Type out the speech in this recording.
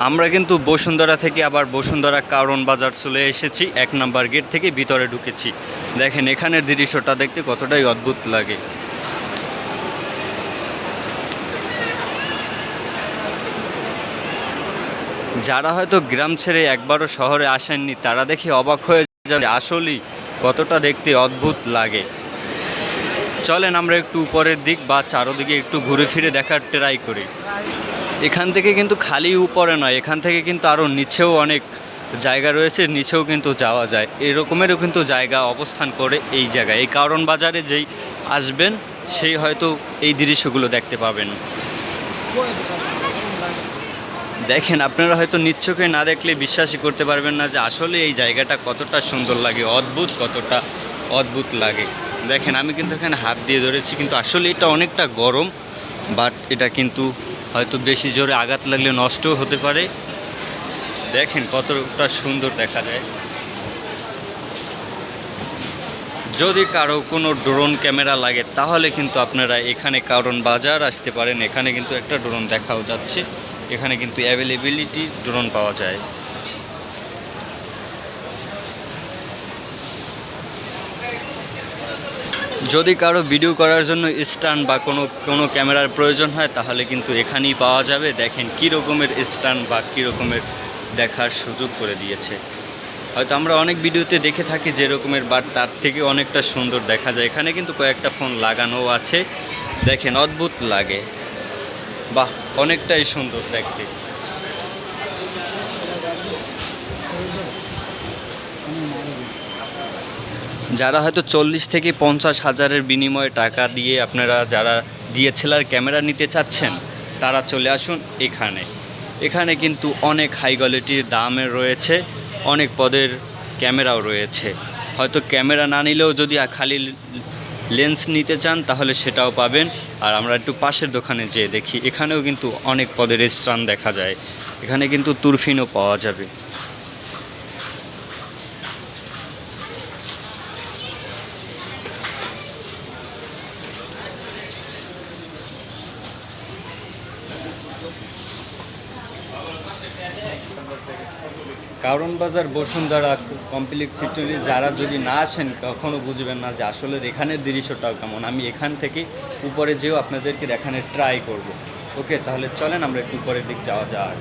আমরা কিন্তু বসুন্ধরা থেকে আবার বসুন্ধরা কারণ বাজার চলে এসেছি। এক নাম্বার গেট থেকে ভিতরে ঢুকেছি। দেখেন, এখানের দৃশ্যটা দেখতে কতটাই অদ্ভুত লাগে। যারা হয়তো গ্রাম ছেড়ে একবারও শহরে আসেননি, তারা দেখে অবাক হয়ে যাবে আসলেই কতটা দেখতে অদ্ভুত লাগে। চলেন, আমরা একটু উপরের দিক বা চারোদিকে একটু ঘুরে ফিরে দেখার ট্রাই করি। এখান থেকে কিন্তু খালি উপরে নয়, এখান থেকে কিন্তু আরও নিচেও অনেক জায়গা রয়েছে, নিচেও কিন্তু যাওয়া যায়। এরকমেরও কিন্তু জায়গা অবস্থান করে এই জায়গায়। এই কারণ বাজারে যেই আসবেন, সেই হয়তো এই দৃশ্যগুলো দেখতে পাবেন। দেখেন, আপনারা হয়তো নিচ্ছকে না দেখলে বিশ্বাসই করতে পারবেন না যে আসলে এই জায়গাটা কতটা সুন্দর লাগে, অদ্ভুত কতটা অদ্ভুত লাগে। দেখেন, আমি কিন্তু এখানে হাত দিয়ে ধরেছি, কিন্তু আসলে এটা অনেকটা গরম, বাট এটা কিন্তু হয়তো বেশি জোরে আঘাত লাগলে নষ্টও হতে পারে। দেখেন কতটা সুন্দর দেখা যায়। যদি কারও কোনো ড্রোন ক্যামেরা লাগে, তাহলে কিন্তু আপনারা এখানে কারণ বাজার আসতে পারেন। এখানে কিন্তু একটা ড্রোন দেখাও যাচ্ছে। এখানে কিন্তু অ্যাভেলেবিলিটি ড্রোন পাওয়া যায়। যদি কারও ভিডিও করার জন্য স্ট্যান্ড বা কোনো কোনো ক্যামেরার প্রয়োজন হয়, তাহলে কিন্তু এখানেই পাওয়া যাবে। দেখেন কী রকমের স্ট্যান্ড বা কী রকমের দেখার সুযোগ করে দিয়েছে। হয়তো আমরা অনেক ভিডিওতে দেখে থাকি যে রকমের বাট তার থেকে অনেকটা সুন্দর দেখা যায়। এখানে কিন্তু কয়েকটা ফোন লাগানো আছে। দেখেন অদ্ভুত লাগে। বাহ, অনেকটাই সুন্দর দেখতে। যারা হয়তো চল্লিশ থেকে পঞ্চাশ হাজারের বিনিময়ে টাকা দিয়ে আপনারা যারা ডিএসএলআর ক্যামেরা নিতে চাচ্ছেন, তারা চলে আসুন এখানে। এখানে কিন্তু অনেক হাই কোয়ালিটির দামের রয়েছে, অনেক পদের ক্যামেরাও রয়েছে। হয়তো ক্যামেরা না নিলেও যদি খালি লেন্স নিতে চান, তাহলে সেটাও পাবেন। আর আমরা একটু পাশের দোকানে যেয়ে দেখি, এখানেও কিন্তু অনেক পদের স্টান দেখা যায়। এখানে কিন্তু তুরফিনও পাওয়া যাবে। কারণ বাজার বসুন্ধরা কমপ্লেক্স সিটি যারা যদি না আসেন, কখনো বুঝবেন না যে আসলে এখানের দৃশ্যটাও কেমন। আমি এখান থেকে উপরে যেও আপনাদেরকে দেখানোর ট্রাই করব। ওকে তাহলে চলেন আমরা একটু উপরের দিক যাওয়া যাক।